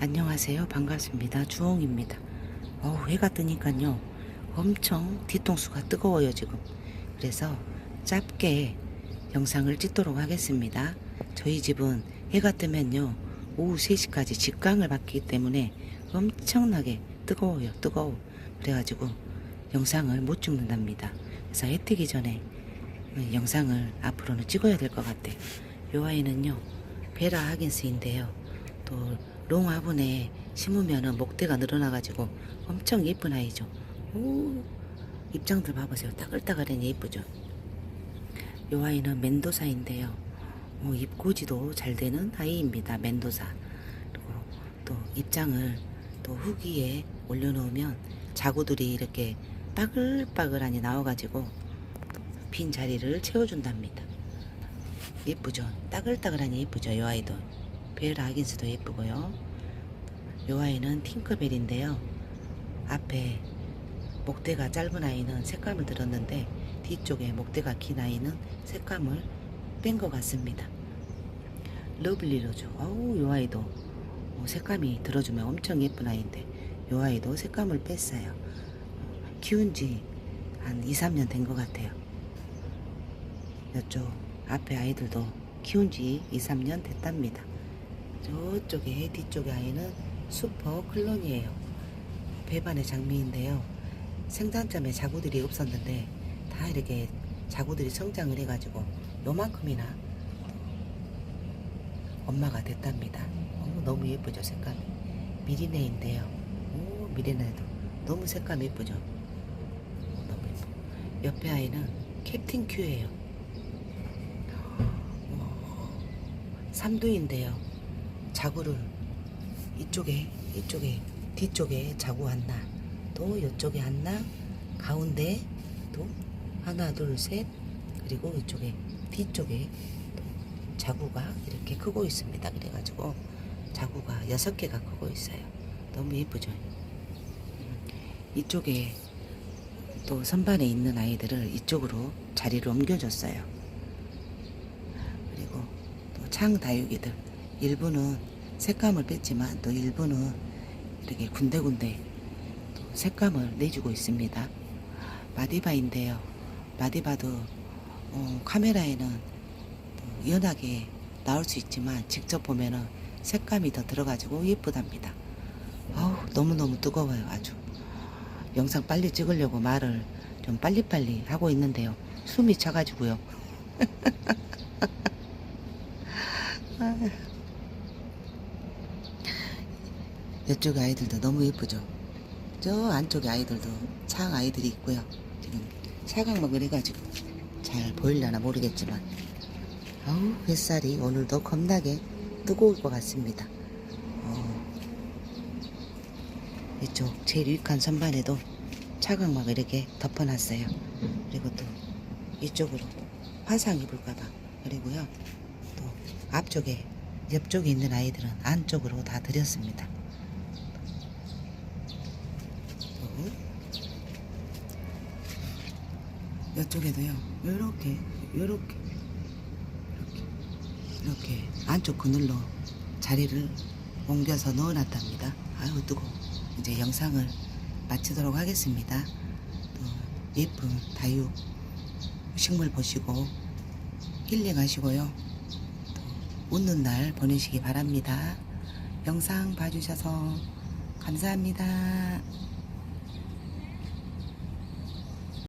안녕하세요. 반갑습니다. 주홍입니다. 어 해가 뜨니까요. 엄청 뒤통수가 뜨거워요, 지금. 그래서 짧게 영상을 찍도록 하겠습니다. 저희 집은 해가 뜨면요. 오후 3시까지 직광을 받기 때문에 엄청나게 뜨거워요. 뜨거워. 그래가지고 영상을 못 찍는답니다. 그래서 해 뜨기 전에 영상을 앞으로는 찍어야 될 것 같아요. 요 아이는요. 베라 하긴스인데요. 또 롱 화분에 심으면은 목대가 늘어나가지고 엄청 예쁜 아이죠. 오, 입장들 봐보세요. 따글따글하니 예쁘죠. 요 아이는 멘도사인데요. 뭐 입고지도 잘 되는 아이입니다. 멘도사. 그리고 또 입장을 또 후기에 올려놓으면 자구들이 이렇게 빠글빠글하니 나와가지고 빈 자리를 채워준답니다. 예쁘죠? 따글따글하니 예쁘죠? 요 아이도. 벨 아긴스도 예쁘고요. 요 아이는 팅커벨인데요. 앞에 목대가 짧은 아이는 색감을 들었는데 뒤쪽에 목대가 긴 아이는 색감을 뺀 것 같습니다. 러블리로죠. 어우, 요 아이도 어, 색감이 들어주면 엄청 예쁜 아이인데 요 아이도 색감을 뺐어요. 키운 지 한 2, 3년 된 것 같아요. 이쪽 앞에 아이들도 키운 지 2, 3년 됐답니다. 저쪽에 뒤쪽에 아이는 슈퍼 클론이에요. 배반의 장미인데요. 생산점에 자구들이 없었는데 다 이렇게 자구들이 성장을 해가지고 요만큼이나 엄마가 됐답니다. 어, 너무 예쁘죠 색감이. 미리네인데요. 오 미리네도 너무 색감 예쁘죠. 어, 너무 예뻐. 옆에 아이는 캡틴 큐예요. 삼두인데요. 자구를 이쪽에 이쪽에 뒤쪽에 자구 하나 또 이쪽에 하나 가운데 또 하나 둘 셋 그리고 이쪽에 뒤쪽에 또 자구가 이렇게 크고 있습니다. 그래가지고 자구가 여섯 개가 크고 있어요. 너무 예쁘죠. 이쪽에 또 선반에 있는 아이들을 이쪽으로 자리를 옮겨줬어요. 그리고 또 창 다육이들 일부는 색감을 뺐지만 또 일부는 이렇게 군데군데 또 색감을 내주고 있습니다. 마디바인데요. 마디바도 어, 카메라에는 또 연하게 나올 수 있지만 직접 보면은 색감이 더 들어가지고 예쁘답니다. 아우 너무너무 뜨거워요 아주. 영상 빨리 찍으려고 말을 좀 빨리빨리 하고 있는데요. 숨이 차가지고요. 이쪽 아이들도 너무 예쁘죠. 저 안쪽에 아이들도 창 아이들이 있고요. 지금 사각막을 해가지고 잘 보일려나 모르겠지만 어우 햇살이 오늘도 겁나게 뜨거울 것 같습니다. 어, 이쪽 제일 위칸 선반에도 차각막을 이렇게 덮어놨어요. 그리고 또 이쪽으로 화상 입을까봐 그리고요 또 앞쪽에 옆쪽에 있는 아이들은 안쪽으로 다 들였습니다. 또 이쪽에도요 요렇게 요렇게 이렇게 이렇게 안쪽 그늘로 자리를 옮겨서 넣어놨답니다. 아유 뜨거. 이제 영상을 마치도록 하겠습니다. 또 예쁜 다육 식물 보시고 힐링하시고요. 또 웃는 날 보내시기 바랍니다. 영상 봐주셔서 감사합니다.